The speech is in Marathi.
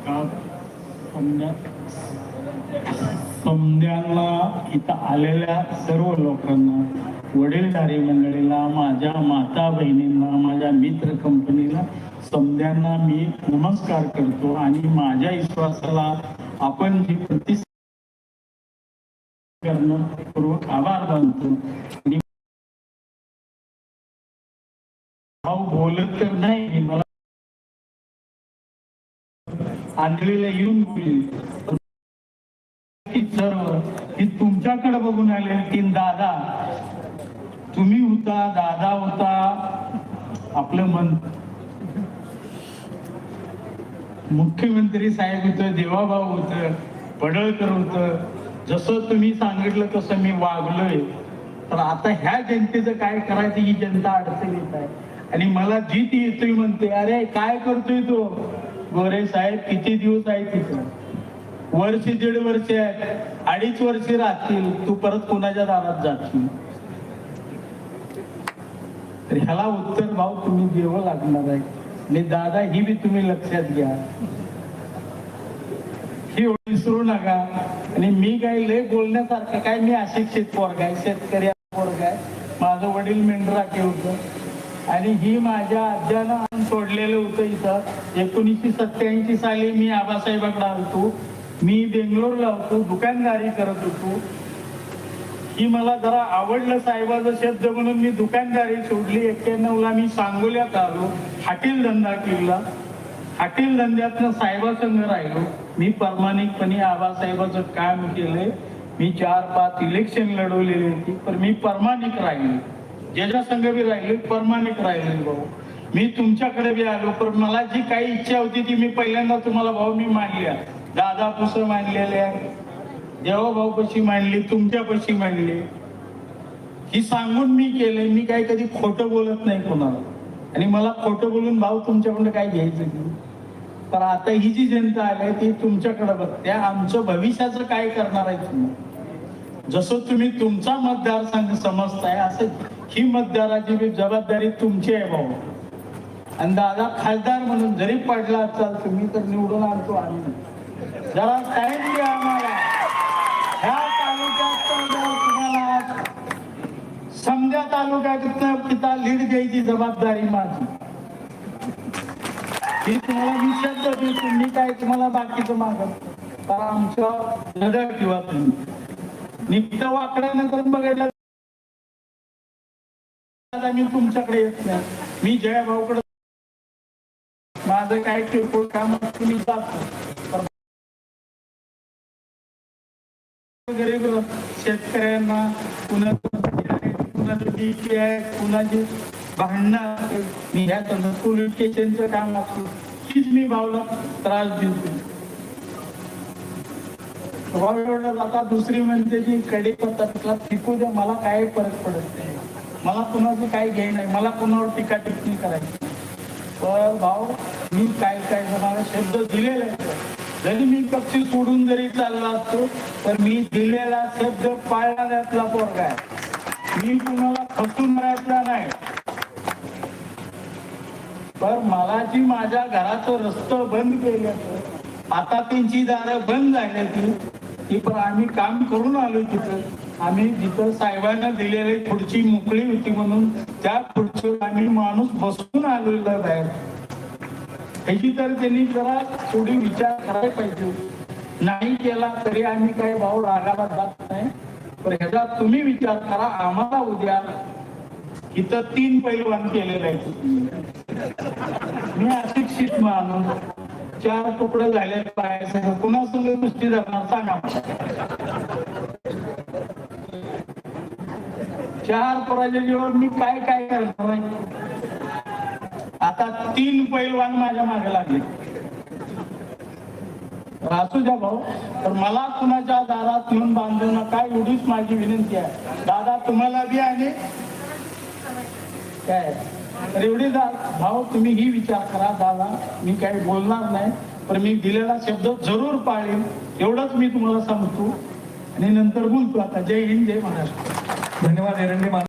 नमस्कार इथं आलेल्या सर्व लोकांना वडीलधारी मंडळीला माझ्या माता बहिणींना माझ्या मित्र कंपनीला समध्यांना मी नमस्कार करतो आणि माझ्या विश्वासाला आपण जी प्रतिस करणं पूर्वक आभार मानतो. भाऊ बोलत तर नाही मला आठवीला येऊन सर्व ही तुमच्याकडे बघून आले तीन दादा. तुम्ही होता दादा होता. आपलं मन. मुख्यमंत्री साहेब होत देवाभाऊ होत पडळकर होत. जसं तुम्ही सांगितलं तसं मी वागलोय. तर आता ह्या जनतेचं काय करायचं ही जनता अडचणीत आहे. आणि मला जीत येतोय म्हणते. अरे काय करतोय तो? गोरे साहेब किती दिवस आहे तिथं? वर्ष दीड वर्ष आहे अडीच वर्ष राहतील. तू परत कोणाच्या दारात जातील तर ह्याला उत्तर भाऊ तुम्ही देव लागणार आहे. आणि दादा ही बी तुम्ही लक्षात घ्या. हे विसरू नका. आणि मी काय लय बोलण्यासारखं काय? मी अशिक्षित पोरगा आहे शेतकरी पोरगा आहे. माझं वडील मेंढराके होतं. आणि ही माझ्या आज्यानं सोडलेलं होतं इथं. एकोणीसशे सत्याऐंशी साली मी आबासाहेबाकडे होतो मी बेंगलोरला होतो दुकानदारी करत होतो. ही मला जरा आवडलं साहेबाचा शब्द म्हणून मी दुकानदारी सोडली. एक्क्याण्णवला मी सांगोल्यात आलो हाटील धंदा केला. हाटील धंद्यातनं साहेबासंग राहिलो. मी प्रामाणिकपणे आबासाहेबाचं काम केलंय. मी चार पाच इलेक्शन लढवलेली होती पण मी प्रामाणिक राहिलो. ज्याच्या संघ बी राहिले प्रामाणिक राहिले भाऊ. मी तुमच्याकडे बी आलो पण मला जी काही इच्छा होती ती मी पहिल्यांदा तुम्हाला भाऊ मी मांडल्या दादा पुसं मांडलेल्या देवाभाऊ कशी मांडली तुमच्या पशी मांडली. ही सांगून मी केले मी काही कधी खोटं बोलत नाही कोणाला. आणि मला खोटं बोलून भाऊ तुमच्याकडून काय घ्यायचं नाही. तर आता ही जी जनता आली ती तुमच्याकडे बघते. आमचं भविष्याचं काय करणार आहे तुम्ही? जसं तुम्ही तुमचा मतदारसंघ समजताय असं ही मतदाराची बी जबाबदारी तुमची आहे भाऊ. आणि दादा खासदार म्हणून जरी पडला असाल तुम्ही तर निवडून आणतो आम्ही. जरा टाइम द्या आम्हाला. ह्या तालुक्यात तुम्हाला समजा तालुक्यात पिता लीड द्यायची जबाबदारी माझी. ही तुम्हाला मी देतो काय तुम्हाला बाकीचं मागत तर आमच्या नजर ठेवा तुम्ही. निघतं वाकड्यानंतर बघायला मी तुमच्याकडे येत नाही. मी जया भाऊकडे माझं काय किरकोळ काम असतं मी जातो. गरीब शेतकऱ्यांना कुणाचं कुणाचं डीपी आहे कुणाची भांडणं मी ह्या पोलीस स्टेशनचं काम असतो. तीच मी भावला त्रास देतो. भाऊ आता दुसरी म्हणते की कडे पत्ता फिकू द्या मला काय फरक पडत नाही. मला कुणाची काही घे नाही. मला कुणावर टीका टिप्पणी करायची पण भाऊ मी काय काय जणांना शब्द दिलेला आहे जरी मी पक्ष सोडून जरी चालला असतो तर मी दिलेला शब्द पाळणाऱ्यातला पोरगा आहे. मी कुणाला फसून राहतला नाही. पण मला जी माझ्या घराचं रस्त बंद केलं आता त्यांची दारं बंद झाली ती पण आम्ही काम करून आलो तिथं. आम्ही जिथं साहेबांना दिलेली खुर्ची मोकळी होती म्हणून त्या खुर्चीवर आम्ही माणूस बसून आलेला बाहेर ह्याची तर त्यांनी जरा थोडी विचार करायला पाहिजे. नाही केला तरी आम्ही काही भाऊ रागाला जात नाही. पण ह्याचा तुम्ही विचार करा आम्हाला उद्या इथं तीन पैलवान केलेले आहेत मी अशिक्षित माणूस. चार तुकडे झाले पाहायचं पुन्हा सगळं नुसती धरणार सांगा. चार पराजयावर मी काय काय करणार आता तीन पैलवान माझ्या मागे लागले. असू द्या भाऊ तर मला कुणाच्या दारात येऊन बांधू नका एवढीच माझी विनंती आहे. दादा तुम्हाला बी आणि? काय? तर एवढी दा भाऊ तुम्ही ही विचार करा दादा. मी काही बोलणार नाही पण मी दिलेला शब्द जरूर पाळेन. एवढंच मी तुम्हाला सांगतो. आणि नंतर बोलतो. आता जय हिंद जय महाराष्ट्र. ధన్యవాదాలు